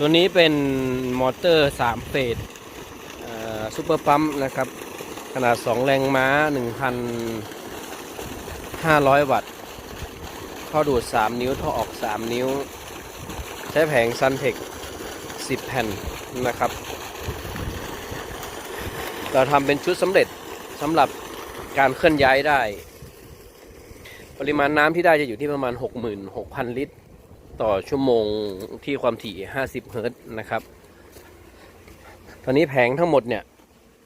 ตัวนี้เป็นมอเตอร์3เฟสซูเปอร์ปั๊มนะครับ ขนาด 2 แรงม้า 1,500 วัตต์ท่อดูด 3 นิ้วท่อออก 3 นิ้ว ใช้แผงซันเทค10 แผ่นนะครับ เราทำเป็นชุดสำเร็จสำหรับการเคลื่อนย้ายได้ ปริมาณน้ำที่ได้จะอยู่ที่ประมาณ 66,000 ลิตร ต่อชั่วโมงที่ความถี่ 50 เฮิรตซ์นะครับ ตอนนี้แผงทั้งหมดเนี่ย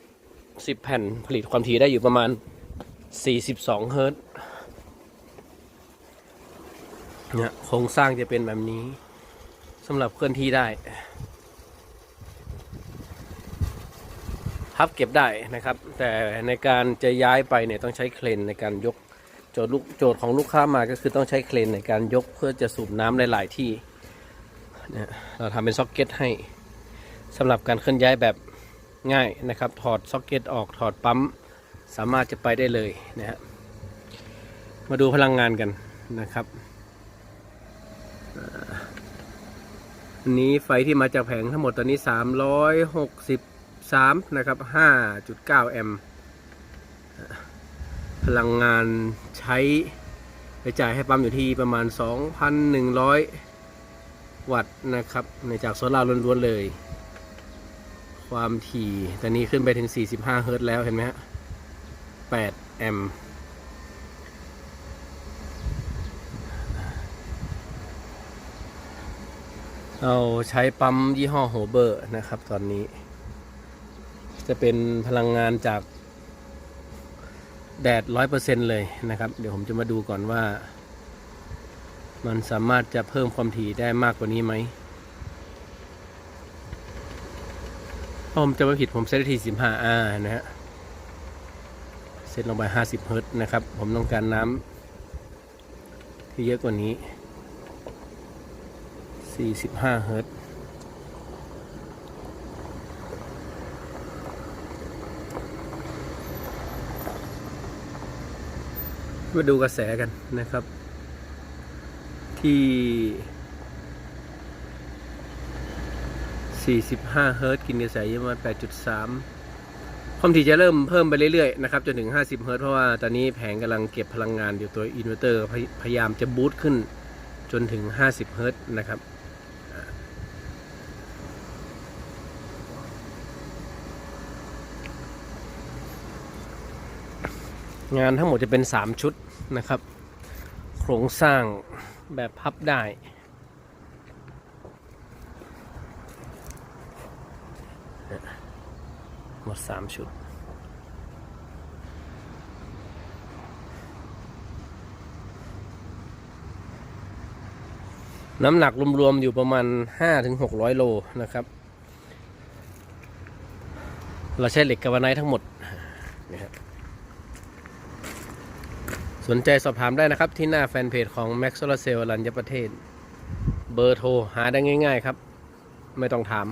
10 แผ่นผลิตความถี่ได้อยู่ประมาณ 42 เฮิรตซ์เนี่ยโครงสร้างจะเป็นแบบนี้สำหรับเคลื่อนที่ได้ พับเก็บได้นะครับ แต่ในการจะย้ายไปเนี่ยต้องใช้เครนในการยก โจทย์ลูกโจทย์ของลูกค้ามาก็คือต้องใช้เครนในการยกเพื่อจะสูบน้ำหลายที่เนี่ยเราทำเป็นซ็อกเก็ตให้สำหรับการเคลื่อนย้ายแบบง่ายนะครับ ถอดซ็อกเก็ตออกถอดปั๊ม สามารถจะไปได้เลยนะฮะมาดูพลังงานกันนะครับอันนี้ไฟที่มาจากแผงทั้งหมดตอนนี้ 363 นะครับ 5.9 แอมป์ พลังงานใช้ไปจ่ายให้ปั๊มอยู่ที่ประมาณ 2,100 วัตต์นะครับ ในจากโซลาร์ล้วนๆเลย ความถี่ตอนนี้ขึ้นไปถึง 45 เฮิรตซ์แล้วเห็นไหมฮะ 8 แอมป์เราใช้ปั๊มยี่ห้อโฮเบอร์นะครับตอนนี้ จะเป็นพลังงานจาก แดดร้อยเปอร์เซ็นเลยนะครับ เดี๋ยวผมจะมาดูก่อนว่า มันสามารถจะเพิ่มความถี่ได้มากกว่านี้ไหมผมจะไม่ผิดผมเซตที่สิบห้าอานะฮะ เซตลงไปห้าสิบเฮิรต์นะครับ ผมต้องการน้ำที่เยอะกว่านี้สี่สิบห้าเฮิรต มาดูกระแสกันนะครับ ที่ 45 เฮิรต์กินกระแสยู่ประมาณ8.3 ความถี่จะเริ่มเพิ่มไปเรื่อยๆนะครับจนถึง 50 เฮิรต์เพราะว่าตอนนี้แผงกำลังเก็บพลังงานอยู่ตัวอินเวอร์เตอร์พยายามจะบูตขึ้นจนถึง 50 เฮิรต์นะครับ งานทั้งหมดจะเป็น 3 ชุดนะครับ โครงสร้างแบบพับได้ หมด 3 ชุดน้ำหนักรวมๆอยู่ประมาณ 5-600 โลนะครับ เราใช้เหล็กกาวไนท์ทั้งหมดนะครับ สนใจสอบถามได้นะครับที่หน้าแฟนเพจของ Max Solar Cell อรัญญประเทศ เบอร์โทรหาได้ง่าย ๆ ครับ ไม่ต้องถาม